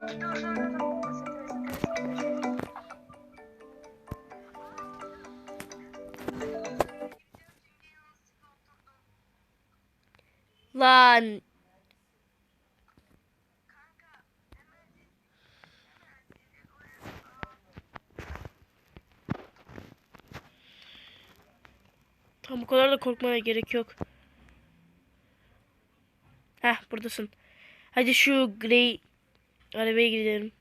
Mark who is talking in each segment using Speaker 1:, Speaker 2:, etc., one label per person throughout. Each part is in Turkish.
Speaker 1: Lan. Tam bu kadar da korkmana gerek yok. Heh buradasın. Hadi şu grey arabaya gidelim.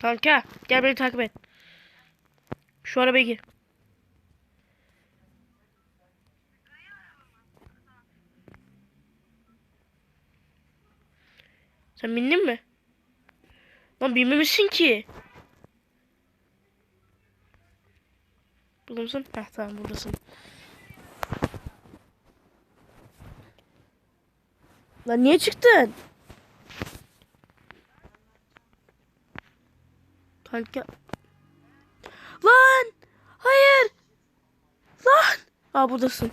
Speaker 1: Kanka gel beni takip et. Şu arabaya gir. Sen bindin mi? Lan binmemişsin ki. Burada mısın? Heh tamam buradasın. Lan niye çıktın? Kanka. Lan! Hayır! Lan! Aa buradasın.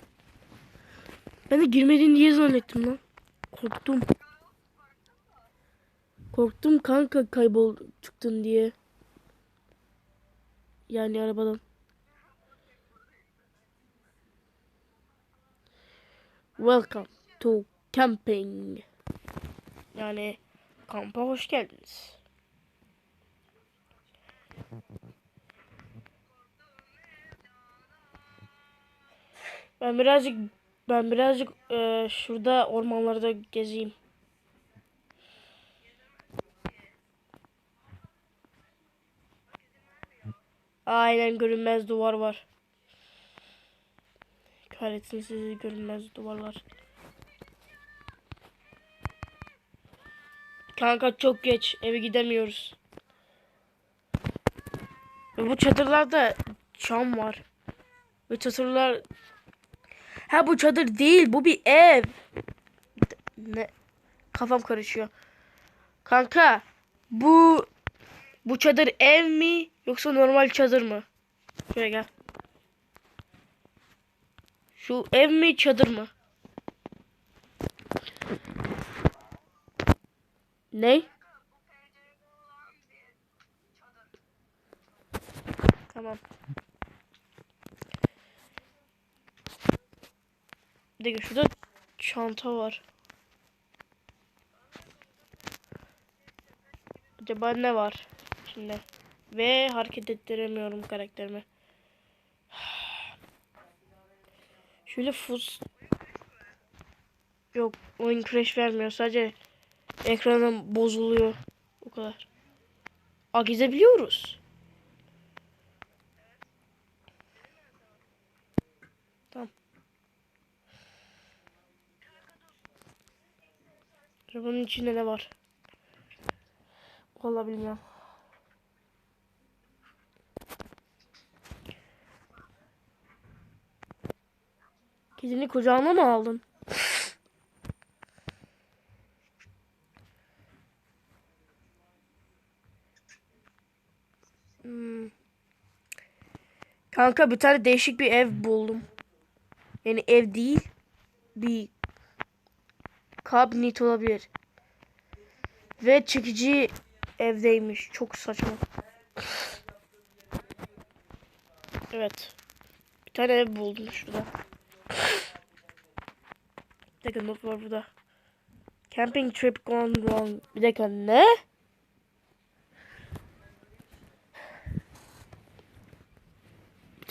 Speaker 1: Ben de girmediğini diye zannettim lan. Korktum. Korktum kanka kaybol çıktın diye. Yani arabadan. Welcome to camping. Yani kampa hoş geldiniz. Ben birazcık ben birazcık eee, şurada ormanlarda gezeyim. Aynen görünmez duvar var. Kahretsin sizi görünmez duvarlar. Kanka çok geç eve gidemiyoruz. Ve bu çadırlarda çam var. Ve çadırlar... Ha bu çadır değil bu bir ev. Ne? Kafam karışıyor. Kanka bu bu çadır ev mi yoksa normal çadır mı? Şuraya gel. Şu ev mi çadır mı? Ne? Tamam. Bir dakika şurada çanta var. Acaba ne var içinde? Ve hareket ettiremiyorum karakterimi. Şöyle fuz... Yok oyun crash vermiyor sadece ekranım bozuluyor. O kadar. Aa gezebiliyoruz. Tamam. Arabanın içinde ne var? Vallahi bilmiyorum. Kedini kucağına mı aldın? Kanka bir tane değişik bir ev buldum. Yani ev değil. Bir kabinet olabilir. Ve çekici evdeymiş. Çok saçma. Evet. Bir tane ev buldum şurada. Bir dakika not var burada. Camping trip gone wrong. Bir dakika ne?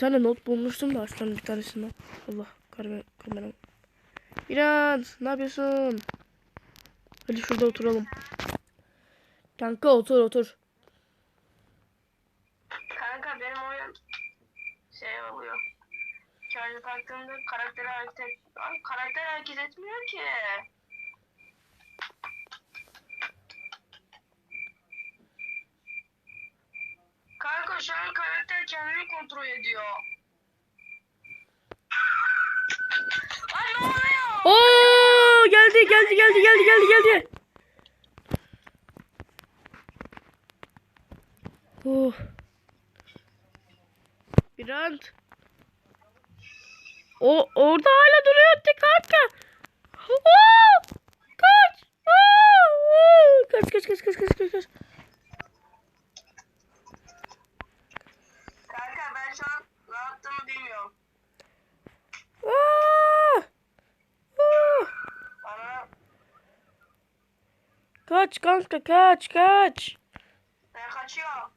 Speaker 1: Tane not bulmuştum da aslan bir tanesinden. Allah kamera kameram. Biraz ne yapıyorsun? Hadi şurada oturalım. Kanka otur otur.
Speaker 2: Kanka benim oyun şey oluyor. Şarjı taktığımda karakter hareket et... Ay, karakter hareket etmiyor ki. Kanka şu an karakter kendini kontrol ediyor. Ay oluyor?
Speaker 1: Oo geldi geldi geldi geldi geldi geldi. Oh. Bir an. O orada hala duruyor kanka. Oo! Kaç. kaç kaç kaç kaç kaç.
Speaker 2: Kanka ben şu an ne yaptığımı bilmiyorum.
Speaker 1: Aa! Aa!
Speaker 2: Bana
Speaker 1: Kaç kanka kaç kaç.
Speaker 2: ben kaçıyorum.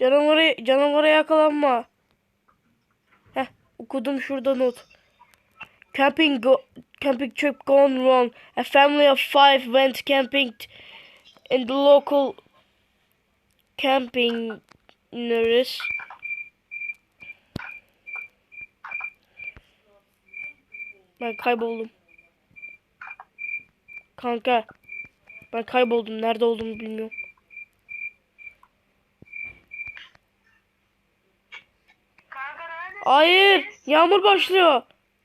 Speaker 1: Canavara, canavara yakalanma. Heh okudum şurada not. Camping go, camping trip gone wrong. A family of five went camping in the local camping areas. Ben kayboldum. Kanka. Ben kayboldum. Nerede olduğumu bilmiyorum. Hayır. Yağmur başlıyor.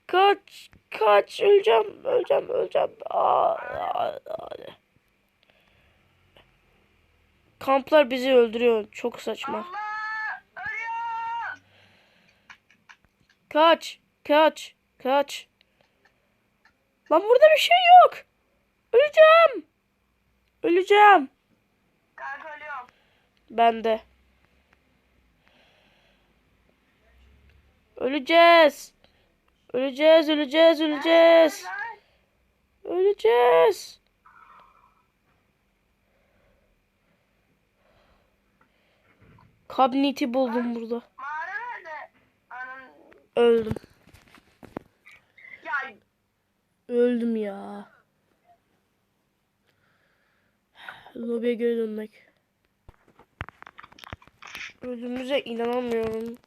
Speaker 1: Kaç. Kaç. Öleceğim. Öleceğim. Öleceğim. Aa, aa, aa. Kamplar bizi öldürüyor. Çok saçma. Kaç. Kaç. Kaç. Lan burada bir şey yok. Öleceğim. Öleceğim.
Speaker 2: Kanka ölüyorum.
Speaker 1: Ben de. Öleceğiz. Öleceğiz, öleceğiz, öleceğiz. Öleceğiz. Kabniti buldum burada.
Speaker 2: Mağara nerede? Anam.
Speaker 1: Öldüm.
Speaker 2: Ya
Speaker 1: Öldüm ya. Lobiye geri dönmek. Öldüğümüze inanamıyorum.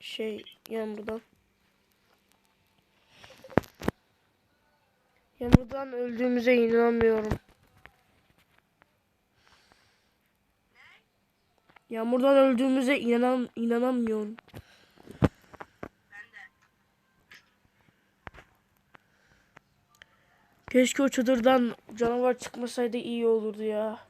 Speaker 1: Şey Yağmur'dan. Yağmur'dan öldüğümüze inanamıyorum. Yağmur'dan öldüğümüze inanan inanamıyorum. Keşke o çadırdan canavar çıkmasaydı iyi olurdu ya.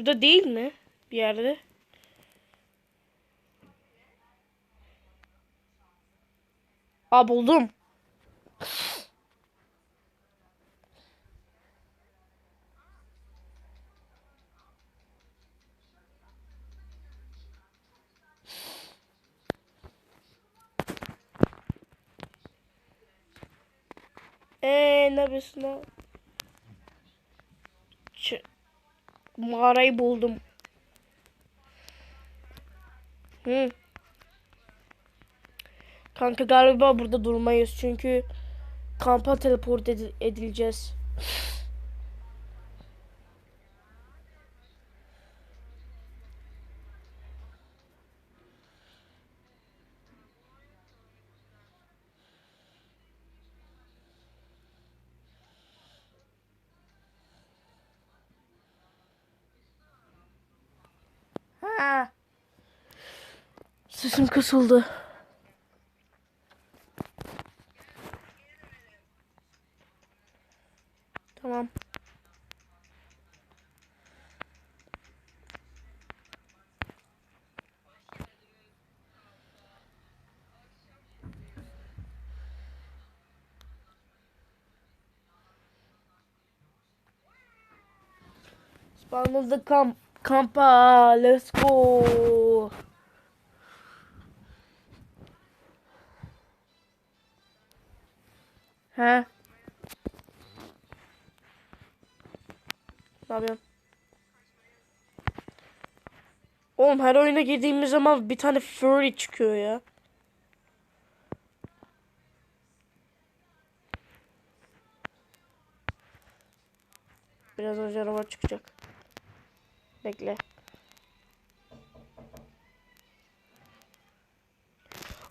Speaker 1: Şurada değil mi? Bir yerde. Aa buldum. Eee ne yapıyorsun lan? Mağarayı buldum. Hı. Kanka galiba burada durmayız çünkü kampa teleport edi- edileceğiz. Ha. Sesim kısıldı. Tamam. Spawnladı kamp kampa. Let's go. He. Ne yapıyorsun? Oğlum her oyuna girdiğimiz zaman bir tane furry çıkıyor ya. Birazdan canavar çıkacak. Bekle.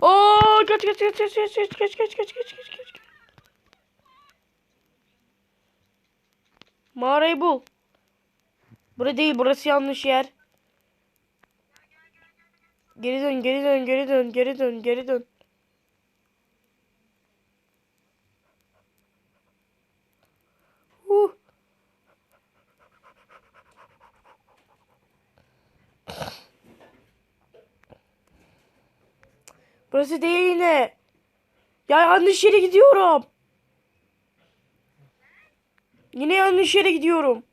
Speaker 1: Oo kaç kaç kaç kaç kaç kaç kaç kaç kaç kaç kaç kaç. Mağarayı bul. Bura değil burası yanlış yer. Geri dön geri dön geri dön geri dön geri dön. Huh. Burası değil yine. Ya yanlış yere gidiyorum. Yine yanlış yere gidiyorum.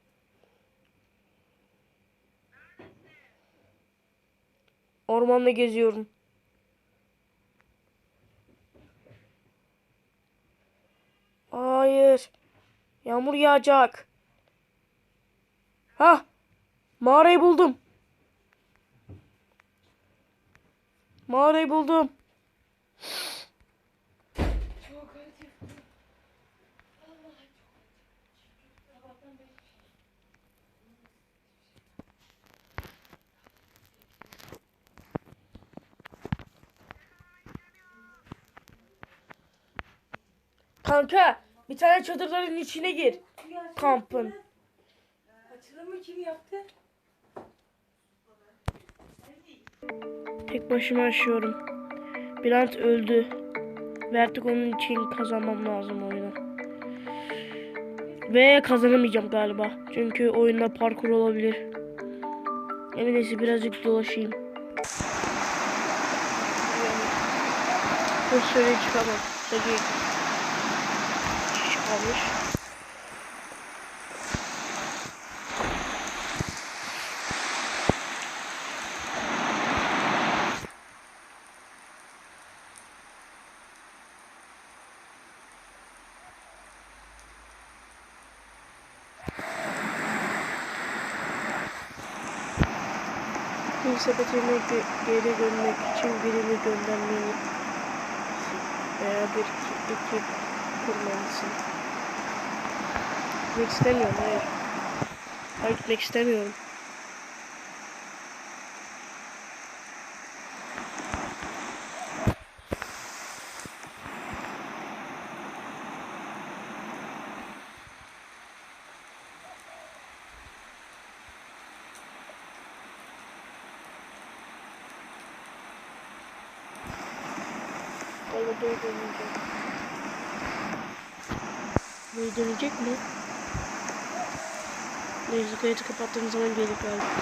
Speaker 1: Ormanda geziyorum. Hayır. Yağmur yağacak. Ha? Mağarayı buldum. Mağarayı buldum.
Speaker 3: Çok acıktım. Vallahi çok acıktım. Sabahtan beri
Speaker 1: Kanka bir tane çadırların içine gir. Kampın.
Speaker 3: Açılımı kim yaptı?
Speaker 1: Tek başıma yaşıyorum. Bülent öldü. Ve artık onun için kazanmam lazım oyunu. Ve kazanamayacağım galiba. Çünkü oyunda parkur olabilir. En iyisi birazcık dolaşayım. Bu söyle çıkamam. Sadece sepetine gö- geri dönmek için birini göndermeli. Veya bir ekip kurmalısın. Gitmek istemiyorum, hayır. Hayır gitmek istemiyorum. Dönecek. Geri dönecek mi? Kayıtı kapattığım zaman gelir galiba.